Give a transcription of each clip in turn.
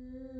Mm-hmm.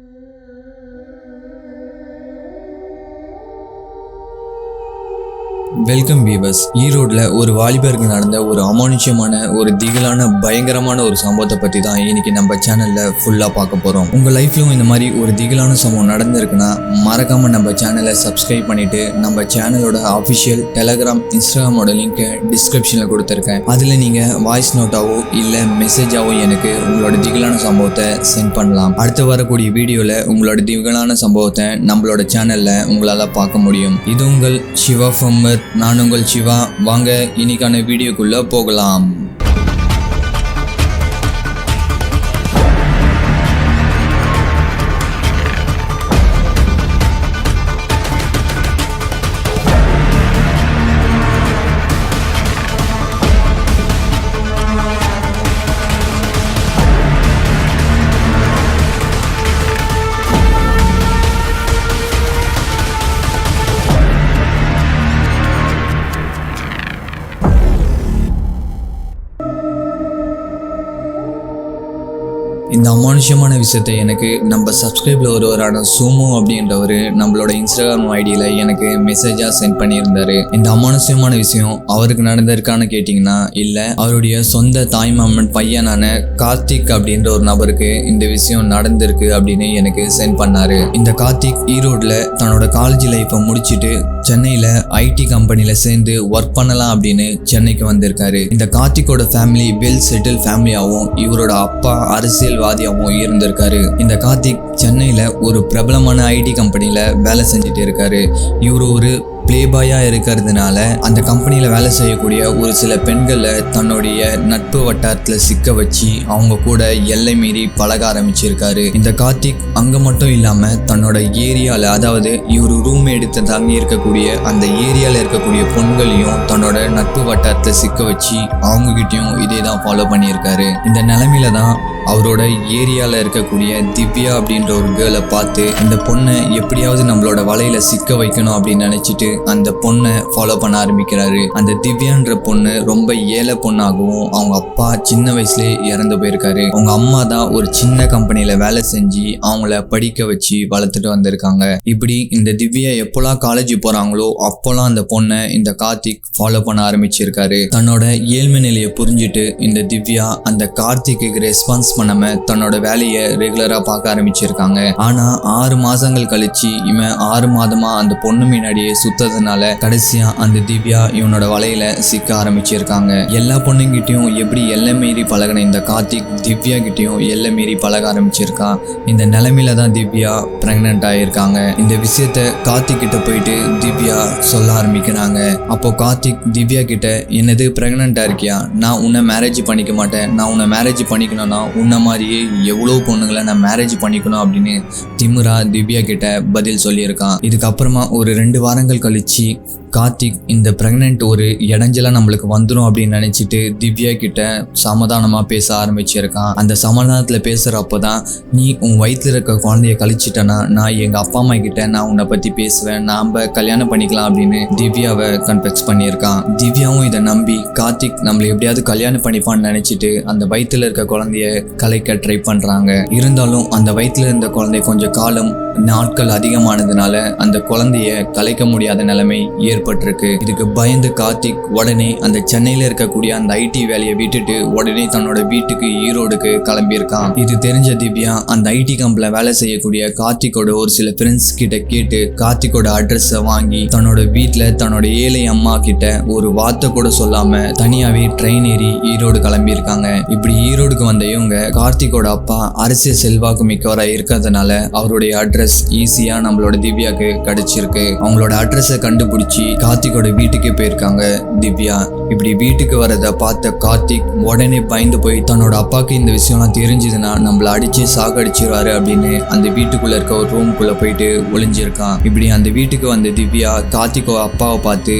Welcome viewers ஈரோட்ல ஒரு வாலிபருக்கு நடந்த ஒரு அமானுஷ்யமான ஒரு திகிலான பயங்கரமான ஒரு சம்பவத்தை பத்தி தான் இன்னைக்கு நம்ம சேனல்ல ஃபுல்லா பார்க்க போறோம். உங்க லைஃப்லயும் இந்த மாதிரி ஒரு திகிலான சம்பவம் நடந்திருக்குன்னா மறக்காம நம்ம சேனலை சப்ஸ்கிரைப் பண்ணிட்டு நம்ம சேனலோட அஃபிஷியல் டெலகிராம் இன்ஸ்டாகிராமோட லிங்கை டிஸ்கிரிப்ஷன்ல கொடுத்துருக்கேன். அதுல நீங்க வாய்ஸ் நோட்டாவோ இல்ல மெசேஜாவோ எனக்கு உங்களோட திகிலான சம்பவத்தை சென்ட் பண்ணலாம். அடுத்து வரக்கூடிய வீடியோல உங்களோட திகிலான சம்பவத்தை நம்மளோட சேனல்ல உங்களால பார்க்க முடியும். இது உங்கள் சிவா ஃபம்மர் நான் உங்கள் சிவா. வாங்க இன்னைக்கான வீடியோக்குள்ளே போகலாம். இந்த அமானுஷ்யமான விஷயத்தை எனக்கு நம்ம சப்ஸ்கிரைபில் ஒருவரான சோமு அப்படின்றவர் நம்மளோட இன்ஸ்டாகிராம் ஐடியில் எனக்கு மெசேஜாக சென்ட் பண்ணியிருந்தாரு. இந்த அமானுஷ்யமான விஷயம் அவருக்கு நடந்திருக்கான்னு கேட்டிங்கன்னா இல்லை அவருடைய சொந்த தாய்மாமன் பையனான கார்த்திக் அப்படின்ற ஒரு நபருக்கு இந்த விஷயம் நடந்திருக்கு அப்படின்னு எனக்கு சென்ட் பண்ணாரு. இந்த கார்த்திக் ஈரோட்டில் தன்னோட காலேஜ் லைஃப்பை முடிச்சுட்டு சென்னையில் ஐடி கம்பெனியில் சேர்ந்து ஒர்க் பண்ணலாம் அப்படின்னு சென்னைக்கு வந்திருக்காரு. இந்த கார்த்திக்கோட ஃபேமிலி வெல் செட்டில் ஃபேமிலியாகவும் இவரோட அப்பா அரசியல்வாதி அரசியல்வாதியாகவும் இருந்திருக்காரு இந்த கார்த்திக் சென்னையில் ஒரு பிரபலமான ஐடி கம்பெனியில் வேலை செஞ்சுட்டு இருக்காரு. இவர் ஒரு பிளேபாயாக இருக்கிறதுனால அந்த கம்பெனியில் வேலை செய்யக்கூடிய ஒரு சில பெண்களை தன்னுடைய நட்பு வட்டாரத்தில் சிக்க வச்சு அவங்க கூட எல்லை மீறி பழக ஆரம்பிச்சிருக்காரு. இந்த கார்த்திக் அங்கே மட்டும் இல்லாமல் தன்னோட ஏரியாவில் அதாவது இவர் ரூம் எடுத்து தங்கி இருக்கக்கூடிய அந்த ஏரியாவில் இருக்கக்கூடிய பொண்களையும் தன்னோட நட்பு வட்டாரத்தில் சிக்க வச்சு அவங்ககிட்டயும் இதே தான் ஃபாலோ பண்ணியிருக்காரு. இந்த நிலமையில தான் அவரோட ஏரியாவில் இருக்கக்கூடிய திவ்யா அப்படின்ற ஒரு கேர்ளை பார்த்து இந்த பொண்ணை எப்படியாவது நம்மளோட வலையில சிக்க வைக்கணும் அப்படின்னு நினைச்சிட்டு அந்த பொண்ணை ஃபாலோ பண்ண ஆரம்பிக்கிறாரு. அந்த திவ்யான்ற பொண்ணு ரொம்ப ஏழை பொண்ணாகவும் அவங்க அப்பா சின்ன வயசுலேயே இறந்து போயிருக்காரு. அவங்க அம்மா தான் ஒரு சின்ன கம்பெனியில வேலை செஞ்சு அவங்கள படிக்க வச்சு வளர்த்துட்டு வந்திருக்காங்க. இப்படி இந்த திவ்யா எப்போல்லாம் காலேஜ் போறாங்களோ அப்போல்லாம் அந்த பொண்ணை இந்த கார்த்திக் ஃபாலோ பண்ண ஆரம்பிச்சிருக்காரு. தன்னோட ஏழ்மை நிலையை புரிஞ்சுட்டு இந்த திவ்யா அந்த கார்த்திக்கு ரெஸ்பான்ஸ் பண்ணாம தன்னோட வேலையை ரெகுலராக பார்க்க ஆரம்பிச்சிருக்காங்க. ஆனா ஆறு மாசங்கள் கழிச்சு இவன் ஆறு மாதமா அந்த பொண்ணு முன்னாடியே சுத்ததுனால கடைசியா அந்த திவ்யா இவனோட வலையில சிக்க ஆரம்பிச்சிருக்காங்க. எல்லா பொண்ணுங்கிட்டையும் எப்படி எல்லை மீறி பழகின இந்த கார்த்திக் திவ்யா கிட்டையும் எல்லை மீறி பழக ஆரம்பிச்சிருக்கான் இந்த நிலைமையில தான் திவ்யா பிரெக்னென்ட் ஆகியிருக்காங்க இந்த விஷயத்த கார்த்திக் கிட்ட போயிட்டு திவ்யா சொல்ல ஆரம்பிக்கிறாங்க. அப்போ கார்த்திக் திவ்யா கிட்ட என்னது பிரெக்னெண்டா இருக்கியா? நான் உன்னை மேரேஜ் பண்ணிக்க மாட்டேன். நான் உன்னை மேரேஜ் பண்ணிக்கணும்னா உன்ன மாதிரியே எவ்வளோ பொண்ணுங்களை நான் மேரேஜ் பண்ணிக்கணும் அப்படின்னு திமுரா திவ்யா கிட்ட பதில் சொல்லியிருக்கான். இதுக்கப்புறமா ஒரு ரெண்டு வாரங்கள் கழிச்சு கார்த்திக் இந்த ப்ரெக்னென்ட் ஒரு இடைஞ்சலாக நம்மளுக்கு வந்துடும் அப்படின்னு நினச்சிட்டு திவ்யா கிட்ட சமாதானமாக பேச ஆரம்பிச்சிருக்கான். அந்த சமாதானத்தில் பேசுகிறப்ப தான் நீ உன் வயிற்றில் இருக்க குழந்தைய கழிச்சிட்டனா நான் எங்கள் அப்பா அம்மா கிட்ட நான் உன்னை பற்றி பேசுவேன் நாம் கல்யாணம் பண்ணிக்கலாம் அப்படின்னு திவ்யாவை கன்ஃபெக்ஸ் பண்ணியிருக்கான். திவ்யாவும் இதை நம்பி கார்த்திக் நம்மளை எப்படியாவது கல்யாணம் பண்ணிப்பான்னு நினைச்சிட்டு அந்த வயிற்றில் இருக்க குழந்தைய கலைக்க ட்ரை பண்ணுறாங்க இருந்தாலும் அந்த வயிற்றில் இருந்த குழந்தை கொஞ்சம் காலம் நாட்கள் அதிகமானதுனால அந்த குழந்தைய கலைக்க முடியாத நிலைமை ஏற்பட்டிருக்கு. இதுக்கு பயந்து கார்த்திக் உடனே அந்த சென்னையில இருக்கக்கூடிய அந்த ஐடி வேலையை விட்டுட்டு உடனே தன்னோட வீட்டுக்கு ஈரோடுக்கு கிளம்பியிருக்கான். இது தெரிஞ்ச திவ்யா அந்த ஐடி கம்பெனில வேலை செய்யக்கூடிய கார்த்திகோட ஒரு சில ஃப்ரெண்ட்ஸ் கிட்ட கேட்டு கார்த்திகோட அட்ரஸை வாங்கி தன்னோட வீட்டில் தன்னோட ஏழை அம்மா கிட்ட ஒரு வார்த்தை கூட சொல்லாம தனியாவே ட்ரெயின் ஏறி ஈரோடு கிளம்பியிருக்காங்க. இப்படி ஈரோடுக்கு வந்த இவங்க கார்த்திகோட அப்பா அரசியல் செல்வாக்கு மிக்கவரா இருக்கிறதுனால அவருடைய அட்ரஸ் ஈஸியா நம்மளோட திவ்யாக்கு கிடைச்சிருக்கு. அவங்களோட அட்ரஸை கண்டுபிடிச்சி கார்த்திக்கோட வீட்டுக்கே போயிருக்காங்க. திவ்யா இப்படி வீட்டுக்கு வரதை பார்த்த கார்த்திக் உடனே பயந்து போய் தன்னோட அப்பாவுக்கு இந்த விஷயம்லாம் தெரிஞ்சதுன்னா நம்மள அடிச்சு சாகடிச்சிருவாரு அப்படின்னு அந்த வீட்டுக்குள்ள இருக்க ஒரு ரூம்குள்ள போயிட்டு ஒளிஞ்சிருக்கான். இப்படி அந்த வீட்டுக்கு வந்த திவ்யா கார்த்திகோ அப்பாவை பார்த்து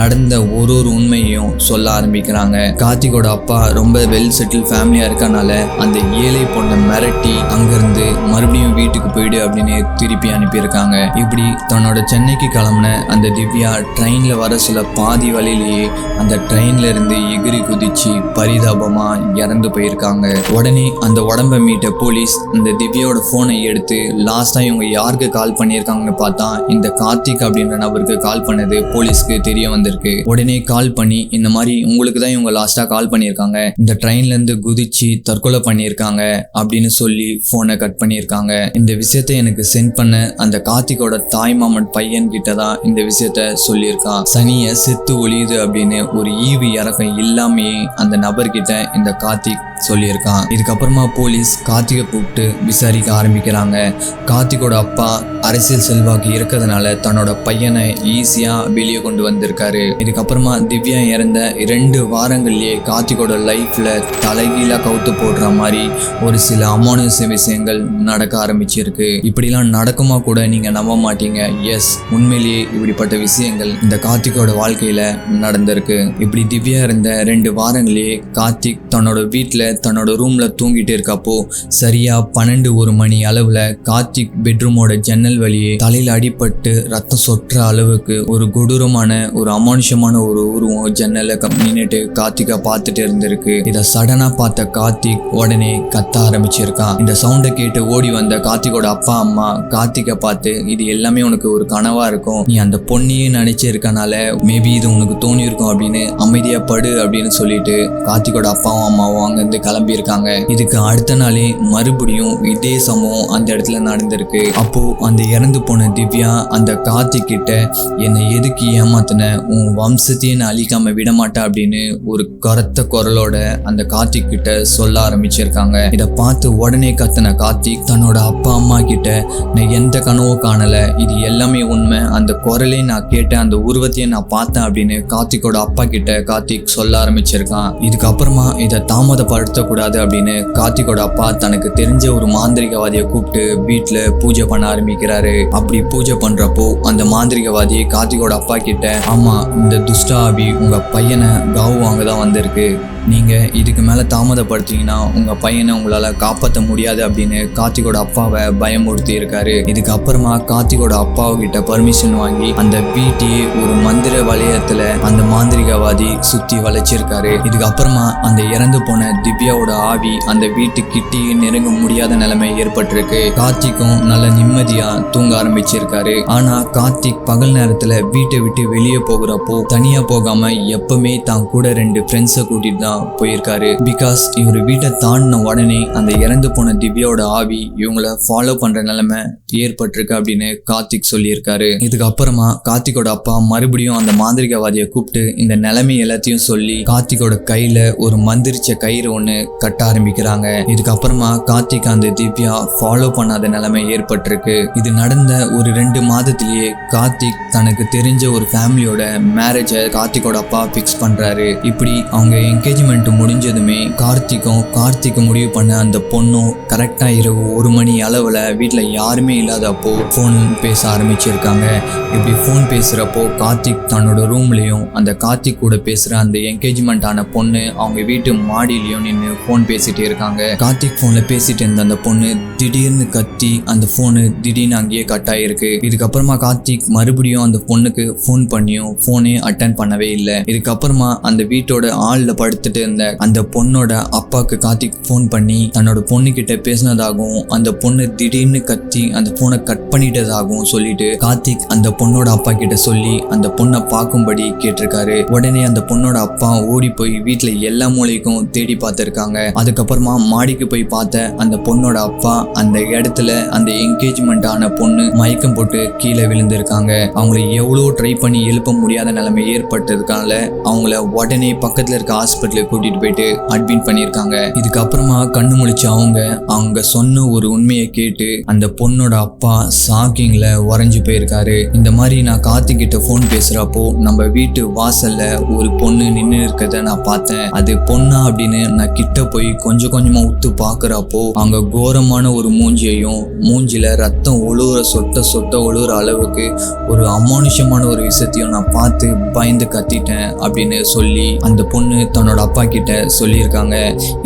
நடந்த ஒரு ஒரு உண்மையும் சொல்ல ஆரம்பிக்கிறாங்க. கார்த்திகோட அப்பா ரொம்ப வெல் செட்டில் ஃபேமிலியா இருக்கனால அந்த ஏழை பொண்ணை மிரட்டி அங்கிருந்து மறுபடியும் வீட்டுக்கு போயிடு அப்படின்னு திருப்பி அனுப்பியிருக்காங்க. இப்படி தன்னோட சென்னைக்கு கிளம்புன அந்த திவ்யா ட்ரெயின்ல வர சில பாதி வழியிலேயே அந்த ட்ரெயின்ல இருந்து எகிரி குதிச்சு பரிதாபமா இறந்து போயிருக்காங்க. உடனே அந்த உடம்ப மீட்ட போலீஸ் இந்த திவ்யாவோட போனை எடுத்து லாஸ்டா இவங்க யாருக்கு கால் பண்ணியிருக்காங்கன்னு பார்த்தா இந்த கார்த்திக் அப்படின்ற நபருக்கு கால் பண்ணது போலீஸ்க்கு தெரிய வந்திருக்கு. உடனே கால் பண்ணி இந்த மாதிரி உங்களுக்கு தான் இவங்க லாஸ்டா கால் பண்ணியிருக்காங்க. இந்த ட்ரெயின்ல இருந்து குதிச்சு தற்கொலை பண்ணியிருக்காங்க அப்படின்னு சொல்லி போனை கட் பண்ணியிருக்காங்க. இந்த விஷயத்தை எனக்கு சென்ட் பண்ண அந்த கார்த்திகோட தாய் மாமன் பையன் கிட்ட தான் இந்த விஷயத்த சொல்லியிருக்கான் சனிய செத்து ஒளியுது அப்படின்னு ஒரு ஈவி இறக்கம் இல்லாமையே அந்த நபர்கிட்ட இந்த கார்த்திக் சொல்லியிருக்கான். இதுக்கப்புறமா போலீஸ் கார்த்திகை கூப்பிட்டு விசாரிக்க ஆரம்பிக்கிறாங்க. கார்த்திகோட அப்பா அரசியல் செல்வாக்கு இருக்கிறதுனால தன்னோட பையனை ஈஸியாக வெளியே கொண்டு வந்திருக்காரு. இதுக்கப்புறமா திவ்யா இறந்த ரெண்டு வாரங்கள்லேயே கார்த்திகோட லைஃப்ல தலைகீழா கவுத்து போடுற மாதிரி ஒரு சில அமானுஷ விஷயங்கள் நடக்க ஆரம்பிச்சிருக்கு. இப்படிலாம் நடக்குமா கூட நீங்க நம்ப மாட்டீங்க. எஸ் உண்மையிலேயே இப்படிப்பட்ட விஷயங்கள் இந்த கார்த்திகோட வாழ்க்கையில் நடந்து நடந்திருக்கு இப்படி திவ்யா இருந்த ரெண்டு வாரங்களே கார்த்திக் தன்னோட வீட்டில் தன்னோட ரூமில் தூங்கிட்டு இருக்கப்போ சரியா பன்னெண்டு ஒரு மணி அளவில் கார்த்திக் பெட்ரூமோட ஜன்னல் வழியே தலையில் அடிபட்டு ரத்தம் சொட்டுற அளவுக்கு ஒரு கொடூரமான ஒரு அமானுஷமான ஒரு உருவம் ஜன்னலை நின்றுட்டு கார்த்திகை பார்த்துட்டு இருந்திருக்கு. இதை சடனாக பார்த்த கார்த்திக் உடனே கத்த ஆரம்பிச்சிருக்கான் இந்த சவுண்டை கேட்டு ஓடி வந்த கார்த்திகோட அப்பா அம்மா கார்த்திகை பார்த்து இது எல்லாமே உனக்கு ஒரு கனவாக இருக்கும். நீ அந்த பொண்ணையே நினைச்சிருக்கனால மேபி இது உனக்கு தோணி இருக்கும் அப்படின்னு அமைதியா படு அப்படின்னு சொல்லிட்டு கார்த்திகோட அப்பாவும் அம்மாவும் அங்கேருந்து கிளம்பி இருக்காங்க இதுக்கு அடுத்த நாளே மறுபடியும் இதே சம்பவம் அந்த இடத்துல நடந்திருக்கு. அப்போ அந்த இறந்து போன திவ்யா அந்த கார்த்திக் கிட்ட என்னை எதுக்கு ஏமாத்தின? உன் வம்சத்தையே நான் அழிக்காம விட மாட்டேன் அப்படின்னு ஒரு கருத்த குரலோட அந்த கார்த்திக் கிட்ட சொல்ல ஆரம்பிச்சிருக்காங்க. இதை பார்த்து உடனே கத்தின கார்த்திக் தன்னோட அப்பா அம்மா கிட்ட நான் எந்த கனவும் காணல. இது எல்லாமே உண்மை. அந்த குரலே நான் கேட்டேன் அந்த உருவத்தையும் நான் பார்த்தேன் அப்படின்னு கார்த்திக்கோட அப்பா கிட்ட கார்த்திக் சொல்ல ஆரம்பிச்சிருக்கான். இதுக்கப்புறமா இதை தாமதப்படுத்தக்கூடாது அப்படின்னு கார்த்திக்கோட அப்பா தனக்கு தெரிஞ்ச ஒரு மாந்திரிகவாதியை கூப்பிட்டு வீட்டில் பூஜை பண்ண ஆரம்பிக்கிறாரு. அப்படி பூஜை பண்றப்போ அந்த மாந்திரிகவாதி கார்த்திகோட அப்பா கிட்ட ஆமா இந்த துஷ்டாவி உங்க பையனை காவு வாங்க தான் வந்திருக்கு. நீங்கள் இதுக்கு மேலே தாமதப்படுத்தீங்கன்னா உங்கள் பையனை உங்களால் காப்பாற்ற முடியாது அப்படின்னு கார்த்திகோட அப்பாவை பயமுறுத்தி இருக்காரு. இதுக்கப்புறமா கார்த்திகோட அப்பாவுக்கிட்ட பர்மிஷன் வாங்கி அந்த பீட்டி ஒரு மந்திர வளையத்தில் அந்த மாந்திரிகவாதி சுற்றி வளைச்சிருக்காரு. இதுக்கப்புறமா அந்த இறந்து போன திவ்யாவோட ஆவி அந்த வீட்டு கிட்டி நெருங்க முடியாத நிலைமை ஏற்பட்டிருக்கு. கார்த்திக்கும் நல்ல நிம்மதியாக தூங்க ஆரம்பிச்சிருக்காரு. ஆனால் கார்த்திக் பகல் நேரத்தில் வீட்டை விட்டு வெளியே போகிறப்போ தனியாக போகாமல் எப்பவுமே தான் கூட ரெண்டு ஃப்ரெண்ட்ஸை கூட்டிட்டு தான் போயிருக்காரு. பிகாஸ் இவர் வீட்டை தாண்டின உடனே அந்த இறந்து போன திவ்யாவோட ஆவி இவங்கள ஃபாலோ பண்ற நிலைமை ஏற்பட்டிருக்கு அப்படின்னு கார்த்திக் சொல்லியிருக்காரு. இதுக்கப்புறமா கார்த்திகோட அப்பா மறுபடியும் அந்த மாந்திரிகவாதியை கூப்பிட்டு இந்த நிலைமை எல்லாத்தையும் சொல்லி கார்த்திகோட கையில ஒரு மந்திரிச்ச கயிறு ஒண்ணு கட்ட ஆரம்பிக்கிறாங்க. இதுக்கப்புறமா கார்த்திக் அந்த திவ்யா ஃபாலோ பண்ணாத நிலைமை ஏற்பட்டிருக்கு. இது நடந்த ஒரு ரெண்டு மாதத்திலேயே கார்த்திக் தனக்கு தெரிஞ்ச ஒரு ஃபேமிலியோட மேரேஜை கார்த்திகோட அப்பா ஃபிக்ஸ் பண்றாரு. இப்படி அவங்க என்கேஜ் என்கேஜ்மெண்ட் முடிஞ்சதுமே கார்த்திக்கும் கார்த்திக் முடிவு பண்ண அந்த பொண்ணும் கரெக்டாக இரவு ஒரு மணி அளவில் வீட்டில் யாருமே இல்லாதப்போ ஃபோன் பேச ஆரம்பிச்சிருக்காங்க. இப்படி ஃபோன் பேசுகிறப்போ கார்த்திக் தன்னோட ரூம்லேயும் அந்த கார்த்திக் கூட பேசுகிற அந்த என்கேஜ்மெண்ட் ஆன பொண்ணு அவங்க வீட்டு மாடியிலையும் நின்று ஃபோன் பேசிகிட்டே இருக்காங்க. கார்த்திக் ஃபோனில் பேசிகிட்டு இருந்த அந்த பொண்ணு திடீர்னு கத்தி அந்த ஃபோனு திடீர்னு அங்கேயே கட் ஆகிருக்கு இதுக்கப்புறமா கார்த்திக் மறுபடியும் அந்த பொண்ணுக்கு ஃபோன் பண்ணியும் ஃபோனே அட்டன் பண்ணவே இல்லை. இதுக்கப்புறமா அந்த வீட்டோட ஆளில் படுத்து பார்த்துட்டு இருந்த அந்த பொண்ணோட அப்பாவுக்கு கார்த்திக் ஃபோன் பண்ணி தன்னோட பொண்ணு கிட்ட பேசினதாகவும் அந்த பொண்ணு திடீர்னு கத்தி அந்த போனை கட் பண்ணிட்டதாகவும் சொல்லிட்டு கார்த்திக் அந்த பொண்ணோட அப்பா கிட்ட சொல்லி அந்த பொண்ணை பார்க்கும்படி கேட்டிருக்காரு. உடனே அந்த பொண்ணோட அப்பா ஓடி போய் வீட்டுல எல்லா மூலைக்கும் தேடி பார்த்திருக்காங்க. அதுக்கப்புறமா மாடிக்கு போய் பார்த்த அந்த பொண்ணோட அப்பா அந்த இடத்துல அந்த என்கேஜ்மெண்ட் ஆன பொண்ணு மயக்கம் போட்டு கீழே விழுந்திருக்காங்க. அவங்கள எவ்வளோ ட்ரை பண்ணி எழுப்ப முடியாத நிலைமை ஏற்பட்டதுனால அவங்கள உடனே பக்கத்துல இருக்க ஹாஸ்பிட்டல் கூட்டிட்டு போயிட்டு அட்மிட் பண்ணியிருக்காங்க. இதுக்கப்புறமா கண்ணு முழிச்ச அவங்க அவங்க சொன்ன ஒரு உண்மையை கேட்டு அந்த பொண்ணோட அப்பா ஷாக்கிங்ல உறைஞ்சு போயிருக்காரு. இந்த மாதிரி நான் கார்த்திகிட்ட ஃபோன் பேசுறப்போ நம்ம வீட்டு வாசல்ல ஒரு பொண்ணு நின்று இருக்கிறத நான் பார்த்தேன். அது பொண்ணா அப்படின்னு நான் கிட்ட போய் கொஞ்சம் கொஞ்சமா உத்து பாக்குறப்போ அவங்க கோரமான ஒரு மூஞ்சியையும் மூஞ்சில ரத்தம் ஒழுகுற சொட்ட சொட்ட ஒழுகுற அளவுக்கு ஒரு அமானுஷமான ஒரு விஷயத்தையும் நான் பார்த்து பயந்து கத்திட்டேன் அப்படின்னு சொல்லி அந்த பொண்ணு தன்னோட அப்பா கிட்ட சொல்லியிருக்காங்க.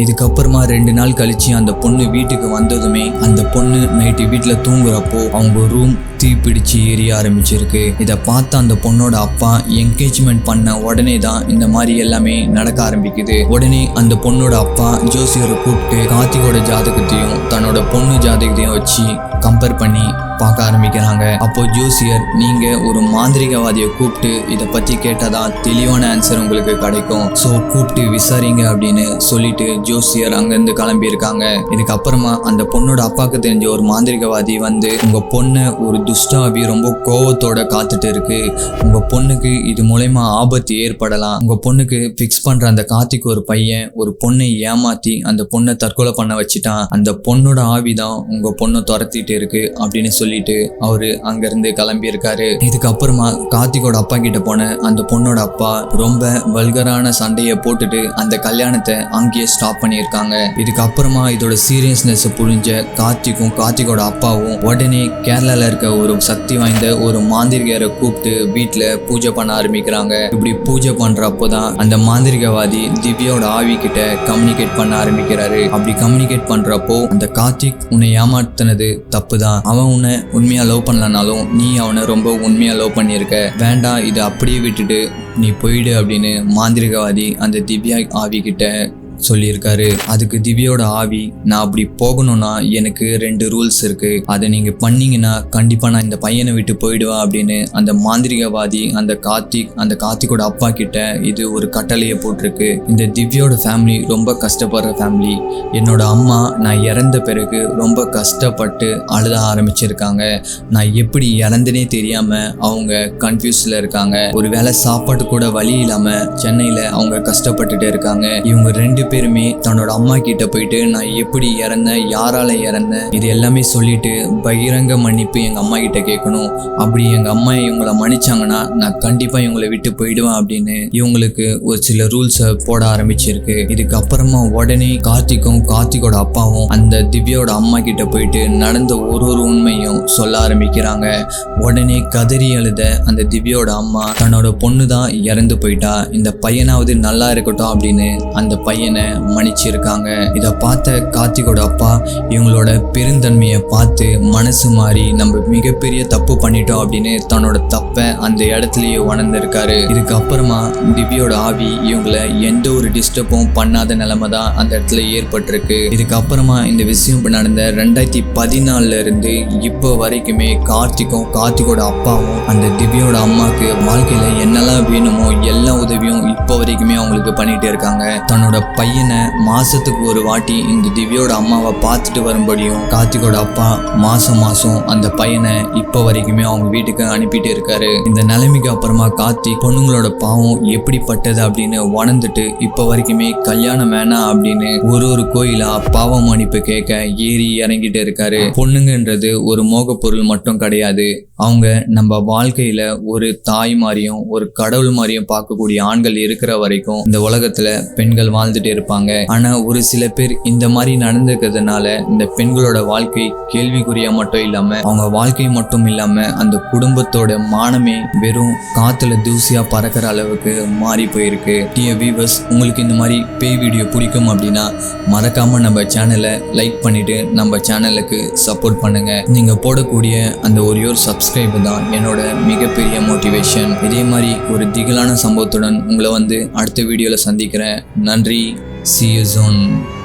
இதுக்கப்புறமா ரெண்டு நாள் கழிச்சு அந்த பொண்ணு வீட்டுக்கு வந்ததுமே அந்த பொண்ணு நைட்டு வீட்டில் தூங்குறப்போ அவங்க ரூம் தீ பிடிச்சு எரிய ஆரம்பிச்சிருக்கு. இதை பார்த்த அந்த பொண்ணோட அப்பா என்கேஜ்மெண்ட் பண்ண உடனே தான் இந்த மாதிரி எல்லாமே நடக்க ஆரம்பிக்குது. உடனே அந்த பொண்ணோட அப்பா ஜோசியரை கூப்பிட்டு கார்த்திகோட ஜாதகத்தையும் தன்னோட பொண்ணு ஜாதகத்தையும் வச்சு கம்பேர் பண்ணி பார்க்க ஆரம்பிக்கிறாங்க. அப்போ ஜோசியர் நீங்க ஒரு மாந்திரிகவாதியை கூப்பிட்டு இதை பத்தி கேட்டாதான் தெளிவான ஆன்சர் உங்களுக்கு கிடைக்கும். ஸோ கூப்பிட்டு விசாரிங்க அப்படின்னு சொல்லிட்டு ஜோசியர் அங்கேருந்து கிளம்பி இருக்காங்க இதுக்கப்புறமா அந்த பொண்ணோட அப்பாவுக்கு தெரிஞ்ச ஒரு மாந்திரிகவாதி வந்து உங்க பொண்ணு ஒரு துஷ்டாவி ரொம்ப கோவத்தோட காத்துட்டு இருக்கு. உங்க பொண்ணுக்கு இது மூலயமா ஆபத்து ஏற்படலாம். உங்க பொண்ணுக்கு ஃபிக்ஸ் பண்ற அந்த கார்த்திக் ஒரு பையன் ஒரு பொண்ணை ஏமாத்தி அந்த பொண்ணை தற்கொலை பண்ண வச்சுட்டான். அந்த பொண்ணோட ஆவிதான் உங்க பொண்ணை துரத்திட்டு இருக்கு அப்படின்னு சொல்லிட்டு அவரு அங்கிருந்து கிளம்பி இருக்காரு இதுக்கப்புறமா கார்த்திகோட அப்பா கிட்ட போன அந்த பொண்ணோட அப்பா ரொம்ப வல்கரான சண்டையை போட்டுட்டு அந்த கல்யாணத்தை அங்கேயே ஸ்டாப் பண்ணியிருக்காங்க. இதுக்கப்புறமா இதோட சீரியஸ்னஸ் புரிஞ்ச கார்த்திக்கும் கார்த்திகோட அப்பாவும் உடனே கேரளால இருக்க ஒரு சக்தி வாய்ந்த ஒரு மாந்திரிகரை கூப்பிட்டு வீட்டில் பூஜை பண்ண ஆரம்பிக்கிறாங்க. இப்படி பூஜை பண்றப்போ தான் அந்த மாந்திரிகவாதி திவ்யாவோட ஆவி கிட்ட கம்யூனிகேட் பண்ண ஆரம்பிக்கிறாரு. அப்படி கம்யூனிகேட் பண்றப்போ அந்த கார்த்திக் உன்னை ஏமாத்தினது தப்பு தான் அவன் உன்னை உண்மையா லவ் பண்ணலனாலும் நீ அவனை ரொம்ப உண்மையா லவ் பண்ணியிருக்க. வேண்டாம் இதை அப்படியே விட்டுட்டு நீ போயிடு அப்படின்னு மாந்திரிகவாதி அந்த திவ்யா ஆவி கிட்ட சொல்லியிருக்காரு. அதுக்கு திவ்யோட ஆவி நான் அப்படி போகணும்னா எனக்கு ரெண்டு ரூல்ஸ் இருக்கு. அதை நீங்க பண்ணீங்கன்னா கண்டிப்பா நான் இந்த பையனை விட்டு போயிடுவேன் அப்படின்னு அந்த மாந்திரிகவாதி அந்த கார்த்திக் அந்த கார்த்திகோட அப்பா கிட்ட இது ஒரு கட்டளையை போட்டிருக்கு. இந்த திவ்யோட ஃபேமிலி ரொம்ப கஷ்டப்படுற ஃபேமிலி என்னோட அம்மா நான் இறந்த பிறகு ரொம்ப கஷ்டப்பட்டு அழுத ஆரம்பிச்சிருக்காங்க. நான் எப்படி இறந்தனே தெரியாம அவங்க கன்ஃபியூஸ்ல இருக்காங்க. ஒருவேளை சாப்பாட்டு கூட வழி இல்லாம சென்னையில அவங்க கஷ்டப்பட்டுட்டு இருக்காங்க. இவங்க ரெண்டு பேருமே தன்னோட அம்மா கிட்ட போயிட்டு நான் எப்படி இறந்தேன் யாரால இறந்தேன் இது எல்லாமே சொல்லிட்டு பகிரங்க மன்னிப்பு எங்க அம்மா கிட்ட கேட்கணும். அப்படி எங்க அம்மா இவங்கள மன்னிச்சாங்கன்னா நான் கண்டிப்பா இவங்களை விட்டு போயிடுவேன் அப்படின்னு இவங்களுக்கு ஒரு சில ரூல்ஸை போட ஆரம்பிச்சிருக்கு. இதுக்கப்புறமா உடனே கார்த்திக்கும் கார்த்திகோட அப்பாவும் அந்த திவ்யாவோட அம்மா கிட்ட போயிட்டு நடந்த ஒரு ஒரு உண்மையும் சொல்ல ஆரம்பிக்கிறாங்க. உடனே கதறி அழுத அந்த திவ்யோட அம்மா தன்னோட பொண்ணு தான் இறந்து போயிட்டா இந்த பையனாவது நல்லா இருக்கட்டும் அப்படின்னு அந்த பையனை மன்னிச்சிருக்காங்க. இதை பார்த்த கார்த்திகோட அப்பா இவங்களோட பெருந்தன்மையை பார்த்து மனசு மாறி நம்ம மிகப்பெரிய தப்பு பண்ணிட்டோம் அப்படின்னு தன்னோட தப்பை அந்த இடத்துலயே உணர்ந்திருக்காரு. இதுக்கப்புறமா திவ்யோட ஆவி இவங்கள எந்த ஒரு டிஸ்டர்பும் பண்ணாத நிலைமை தான் அந்த இடத்துல ஏற்பட்டிருக்கு. இதுக்கப்புறமா இந்த விஷயம் நடந்த ரெண்டாயிரத்தி பதினாலுல இருந்து இப்போ வரைக்குமே கார்த்திக்கும் கார்த்திகோட அப்பாவும் அந்த திவ்யோட அம்மாவுக்கு வாழ்க்கையில என்னெல்லாம் வேணுமோ எல்லா உதவியும் இப்போ வரைக்குமே அவங்களுக்கு பண்ணிட்டு இருக்காங்க. தன்னோட பையனை மாசத்துக்கு ஒரு வாட்டி இந்த திவ்யோட அம்மாவை பார்த்துட்டு வரும்படியும் கார்த்திகோட அப்பா மாசம் மாசம் அந்த பையனை இப்போ வரைக்குமே அவங்க வீட்டுக்கு அனுப்பிட்டு இருக்காரு. இந்த நிலைமைக்கு அப்புறமா கார்த்திக் பொண்ணுங்களோட பாவம் எப்படிப்பட்டது அப்படின்னு உணர்ந்துட்டு இப்போ வரைக்குமே கல்யாணம் வேணாம் அப்படின்னு ஒரு ஒரு கோயிலா பாவம் மன்னிப்பு கேட்க ஏறி இறங்கிட்டு இருக்காரு. பொண்ணுங்கன்றது ஒரு மோக பொருள் மட்டும் கிடையாது. அவங்க நம்ம வாழ்க்கையில ஒரு தாய் மாதிரியும் ஒரு கடவுள் மாதிரியும் பார்க்கக்கூடிய ஆண்கள் இருக்கிற வரைக்கும் இந்த உலகத்துல பெண்கள் வாழ்ந்துட்டு இருப்பாங்க. ஆனா ஒரு சில பேர் இந்த மாதிரி நடந்துக்கிறதுனால இந்த பெண்களோட வாழ்க்கை கேள்விக்குறியா மட்டும் இல்லாம அவங்க வாழ்க்கை மட்டும் இல்லாம அந்த குடும்பத்தோட மானமே வெறும் காத்துல தூசியா பறக்கிற அளவுக்கு மாறி போயிருக்கு. டியர் வீவர்ஸ் உங்களுக்கு இந்த மாதிரி பேய் வீடியோ பிடிக்கும் அப்படின்னா மறக்காம நம்ம சேனலை லைக் பண்ணிட்டு நம்ம சேனலுக்கு சப்போர்ட் பண்ணுங்க. நீங்க போடக்கூடிய அந்த ஒரே ஒரு சப்ஸ்கிரைப் தான் என்னோட மிகப்பெரிய மோட்டிவேஷன் இதே மாதிரி ஒரு திகிலான சம்பவத்துடன் உங்களை வந்து அடுத்த வீடியோவில் சந்திக்கிறேன். நன்றி. See you soon